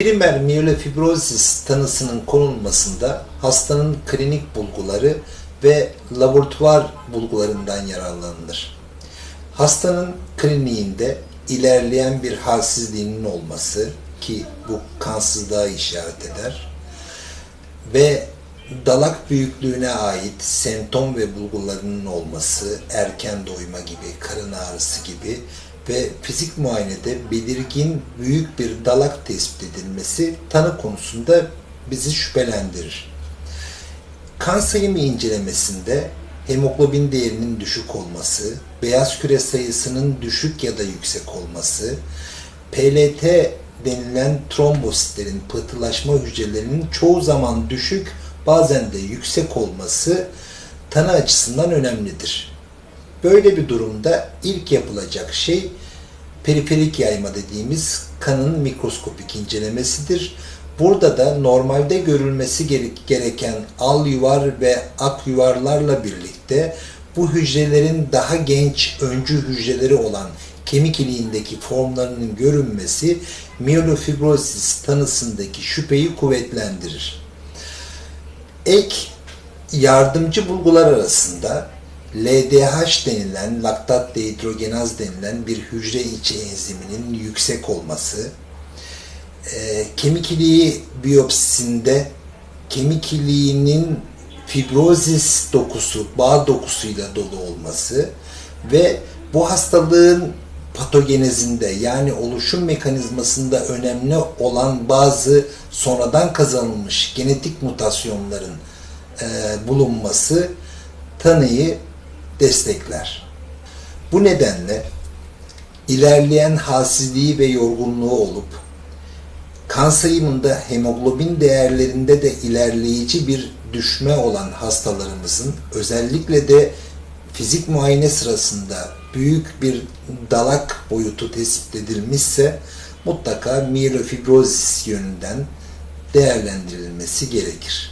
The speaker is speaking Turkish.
Primer miyelofibrozis tanısının konulmasında hastanın klinik bulguları ve laboratuvar bulgularından yararlanılır. Hastanın kliniğinde ilerleyen bir halsizliğinin olması ki bu kansızlığa işaret eder ve dalak büyüklüğüne ait semptom ve bulgularının olması, erken doyma gibi, karın ağrısı gibi ve fizik muayenede belirgin büyük bir dalak tespit edilmesi tanı konusunda bizi şüphelendirir. Kan sayımı incelemesinde hemoglobin değerinin düşük olması, beyaz küre sayısının düşük ya da yüksek olması, PLT denilen trombositlerin pıhtılaşma hücrelerinin çoğu zaman düşük, bazen de yüksek olması tanı açısından önemlidir. Böyle bir durumda ilk yapılacak şey periferik yayma dediğimiz kanın mikroskopik incelemesidir. Burada da normalde görülmesi gere- gereken al yuvar ve ak yuvarlarla birlikte bu hücrelerin daha genç öncü hücreleri olan kemik iliğindeki formlarının görünmesi miyelofibrozis tanısındaki şüpheyi kuvvetlendirir. Ek yardımcı bulgular arasında LDH denilen laktat dehidrogenaz denilen bir hücre içi enziminin yüksek olması, e, kemik iliği biyopsisinde kemik iliğinin fibrozis dokusu, bağ dokusuyla dolu olması ve bu hastalığın patogenezinde yani oluşum mekanizmasında önemli olan bazı sonradan kazanılmış genetik mutasyonların e, bulunması tanıyı destekler. Bu nedenle ilerleyen halsizliği ve yorgunluğu olup kan sayımında hemoglobin değerlerinde de ilerleyici bir düşme olan hastalarımızın özellikle de fizik muayene sırasında büyük bir dalak boyutu tespit edilmişse mutlaka miyelofibrozis yönünden değerlendirilmesi gerekir.